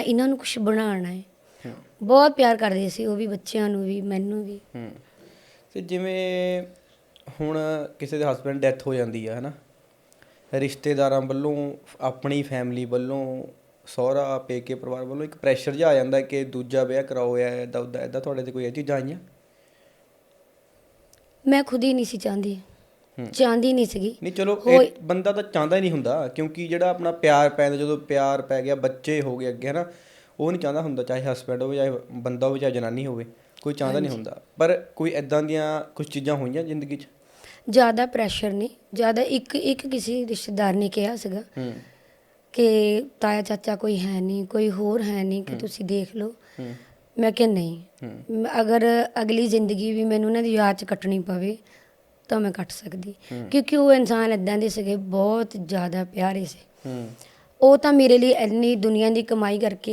ਇਹਨਾਂ ਨੂੰ ਕੁਝ ਬਣਾਉਣਾ ਹੈ। ਹੂੰ। ਬਹੁਤ ਪਿਆਰ ਕਰਦੇ ਸੀ ਉਹ ਵੀ ਬੱਚਿਆਂ ਨੂੰ ਵੀ ਮੈਨੂੰ ਵੀ। ਹੂੰ। ਤੇ ਜਿਵੇਂ ਹੁਣ ਕਿਸੇ ਦੇ ਹਸਬੰਡ ਡੈਥ ਹੋ ਜਾਂਦੀ ਆ ਹਨਾ? ਰਿਸ਼ਤੇਦਾਰਾਂ ਵੱਲੋਂ ਆਪਣੀ ਫੈਮਿਲੀ ਵੱਲੋਂ ਸਹੁਰਾ ਪੇਕੇ ਪਰਿਵਾਰ ਵੱਲੋਂ ਇੱਕ ਪ੍ਰੈਸ਼ਰ ਜਿਹਾ ਆ ਜਾਂਦਾ ਕਿ ਦੂਜਾ ਵਿਆਹ ਕਰਾਓ ਜਾਂ ਇਦਾਂ ਉਦਾਂ ਇਦਾਂ ਤੁਹਾਡੇ ਤੇ ਕੋਈ ਇਹ ਚੀਜ਼ਾਂ ਆਈਆਂ? ਮੈਂ ਖੁਦ ਹੀ ਨਹੀਂ ਸੀ ਚਾਹੁੰਦੀ। ਚਾਹੁੰਦੀ ਨਹੀਂ ਸੀਗੀ। ਨਹੀਂ ਚਲੋ ਹੋਏ- ਇਹ ਬੰਦਾ ਤਾਂ ਚਾਹੁੰਦਾ ਹੀ ਨਹੀਂ ਹੁੰਦਾ ਕਿਉਂਕਿ ਜਿਹੜਾ ਆਪਣਾ ਪਿਆਰ ਪੈਂਦਾ ਜਦੋਂ ਪਿਆਰ ਪੈ ਗਿਆ ਬੱਚੇ ਹੋ ਗਏ ਅੱਗੇ ਹਨਾ ਉਹ ਨਹੀਂ ਚਾਹੁੰਦਾ ਹੁੰਦਾ ਚਾਹੇ ਹਸਬੰਡ ਹੋਵੇ ਚਾਹੇ ਬੰਦਾ ਹੋਵੇ ਚਾਹੇ ਜਨਾਨੀ ਹੋਵੇ ਕੋਈ ਚਾਹੁੰਦਾ ਨਹੀਂ ਹੁੰਦਾ। ਪਰ ਕੋਈ ਐਦਾਂ ਦੀਆਂ ਕੁਝ ਚੀਜ਼ਾਂ ਹੋਈਆਂ ਜ਼ਿੰਦਗੀ 'ਚ? ਜ਼ਿਆਦਾ ਪ੍ਰੈਸ਼ਰ ਨਹੀਂ। ਜ਼ਿਆਦਾ ਇੱਕ ਇੱਕ ਕਿਸੇ ਰਿਸ਼ਤੇਦਾਰ ਨੇ ਕਿਹਾ ਸੀਗਾ ਹੂੰ। ਕਿ ਤਾਇਆ ਚਾਚਾ ਕੋਈ ਹੈ ਨਹੀਂ ਕੋਈ ਹੋਰ ਹੈ ਨਹੀਂ ਕਿ ਤੁਸੀਂ ਦੇਖ ਲਓ। ਹੂੰ। ਮੈਂ ਕਿਹਾ ਨਹੀਂ। ਹੂੰ। ਮ- ਅਗਰ ਅਗਲੀ ਜ਼ਿੰਦਗੀ ਵੀ ਮੈਨੂੰ ਉਹਨਾਂ ਦੀ ਯਾਦ ਚ ਕੱਟਣੀ ਪਵੇ ਤਾਂ ਮੈਂ ਕੱਟ ਸਕਦੀ। ਕਿਉਂਕਿ ਉਹ ਇਨਸਾਨ ਇਦਾਂ ਦੇ ਸੀਗੇ ਬਹੁਤ ਜ਼ਿਆਦਾ ਪਿਆਰੇ ਸੀ। ਹੂੰ। ਉਹ ਤਾਂ ਮੇਰੇ ਲਈ ਇੰਨੀ ਦੁਨੀਆ ਦੀ ਕਮਾਈ ਕਰਕੇ